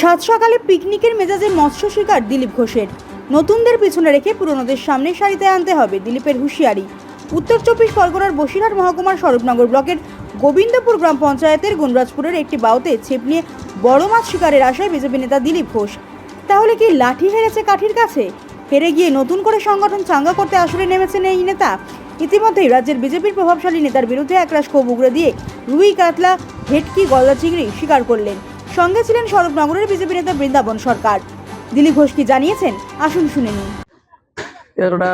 সাত সকালে পিকনিকের মেজাজে মৎস্য শিকার দিলীপ ঘোষের। নতুনদের পিছনে রেখে পুরনোদের সামনে সারিতে আনতে হবে দিলীপের হুঁশিয়ারি। উত্তর চব্বিশ পরগনার বসিরহাট মহকুমার স্বরূপনগর ব্লকের গোবিন্দপুর গ্রাম পঞ্চায়েতের গুনরাজপুরের একটি বাউতে ছিপ নিয়ে বড় মাছ শিকারের আশায় বিজেপি নেতা দিলীপ ঘোষ। তাহলে কি লাঠি হেরেছে কাঠির কাছে? হেরে গিয়ে নতুন করে সংগঠন চাঙ্গা করতে আসরে নেমেছেন এই নেতা? ইতিমধ্যেই রাজ্যের বিজেপির প্রভাবশালী নেতার বিরুদ্ধে একরাশ ক্ষোভ উগড়ে দিয়ে রুই কাতলা, ভেটকি, গলদা চিংড়ি স্বীকার করলেন। সঙ্গে ছিলেন স্বরূপনগরের বিজেপি নেতা বৃন্দাবন সরকার। দিলীপ ঘোষ কি জানিয়েছেন? আসুন শুনে নিন। ওটা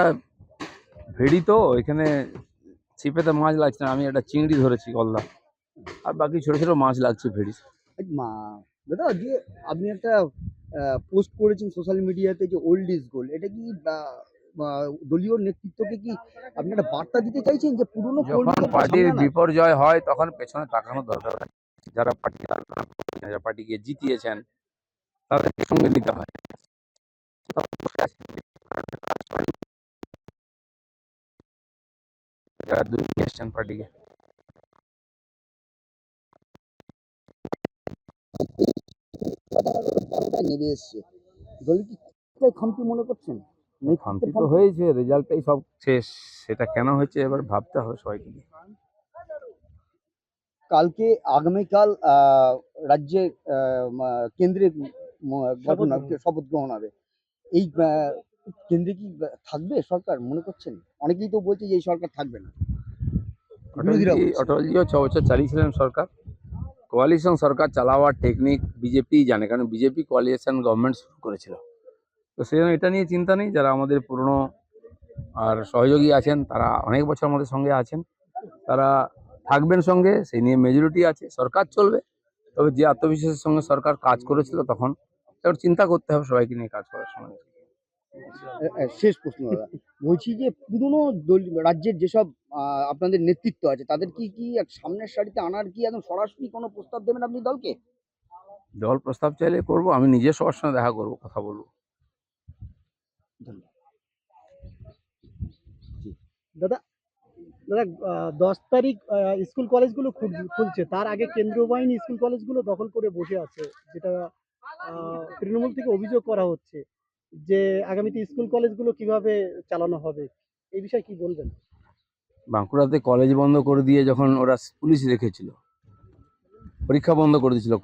ভেড়ি তো এখানে ছিপেতে মাছ লাগছে না আমি একটা চিংড়ি ধরেছি গলদা আর বাকি ছোট ছোট মাছ লাগছে ভেড়ি। মা দাদা যে আপনি একটা পোস্ট করেছেন সোশ্যাল মিডিয়াতে যে ওল্ড ইজ গোল্ড এটা কি দলীয় নেতৃত্বকে কি আপনি একটা বার্তা দিতে চাইছেন যে পুরনো যখন পার্টির বিপর্যয় হয় তখন পেছনে তাকানোর দরকার যারা পার্টি যারা পার্টিকে জিতিয়েছেন তাদেরকে সঙ্গে নিতে হয় যারা দুই এসছেন পার্টিকে নেমে এসছে দলে কি খামতি মনে করছেন নেতৃত্বের তো খামতি? হয়েছে রেজাল্টটাই সব শেষ সেটা কেন হয়েছে এবার ভাবতে হবে সবাইকে নিয়ে। কালকে আগামীকাল রাজ্যে আহ, মা- কেন্দ্রে ম- শপথ গ্রহণ হবে। এই কেন্দ্রে কি থাকবে সরকার? মনে করছেন? অনেকেই তো বলছে যে এই সরকার থাকবে না। অটলজি অটলজিও ছ বছর চালিয়েছিলেন সরকার। কোয়ালিশন সরকার চালাওয়ার টেকনিক বিজেপি জানে কারণ বিজেপি কোয়ালিশন গভর্নমেন্ট শুরু করেছিল। তো সেই জন্য এটা নিয়ে চিন্তা নেই যারা আমাদের পুরনো আর সহযোগী আছেন তারা অনেক বছর আমাদের সঙ্গে আছেন। তারা থাকবেন সঙ্গে সেই নিয়ে মেজরিটি আছে সরকার চলবে। তবে যে আত্মবিশ্বাসের সঙ্গে সরকার কাজ করেছিল তখন এবার চিন্তা করতে হবে সবাইকে নিয়ে কাজ করার সময়। শেষ প্রশ্ন বলছি যে পুরনো রাজ্যের যেসব আপনাদের নেতৃত্ব আছে তাদের কি কি এক সামনের সারিতে আনার কি একদম সরাসরি কোনো প্রস্তাব দেবেন আপনি দলকে? দল প্রস্তাব চাইলে করব আমি নিজে সবার সঙ্গে দেখা করব কথা বলব। দাদা দাদা দশ তারিখ স্কুল কলেজগুলো খুল- খুলছে। তার আগে কেন্দ্রীয় বাহিনী স্কুল কলেজগুলো দখল করে বসে আছে, যেটা তৃণমূল থেকে অভিযোগ করা হচ্ছে যে আগামীতে স্কুল কলেজগুলো কীভাবে চালানো হবে। এই বিষয়ে কি বলবেন? বাঁকুড়াতে কলেজ বন্ধ করে দিয়ে যখন ওরা পুলিশ রেখেছিল, পরীক্ষা বন্ধ করে দিয়েছিল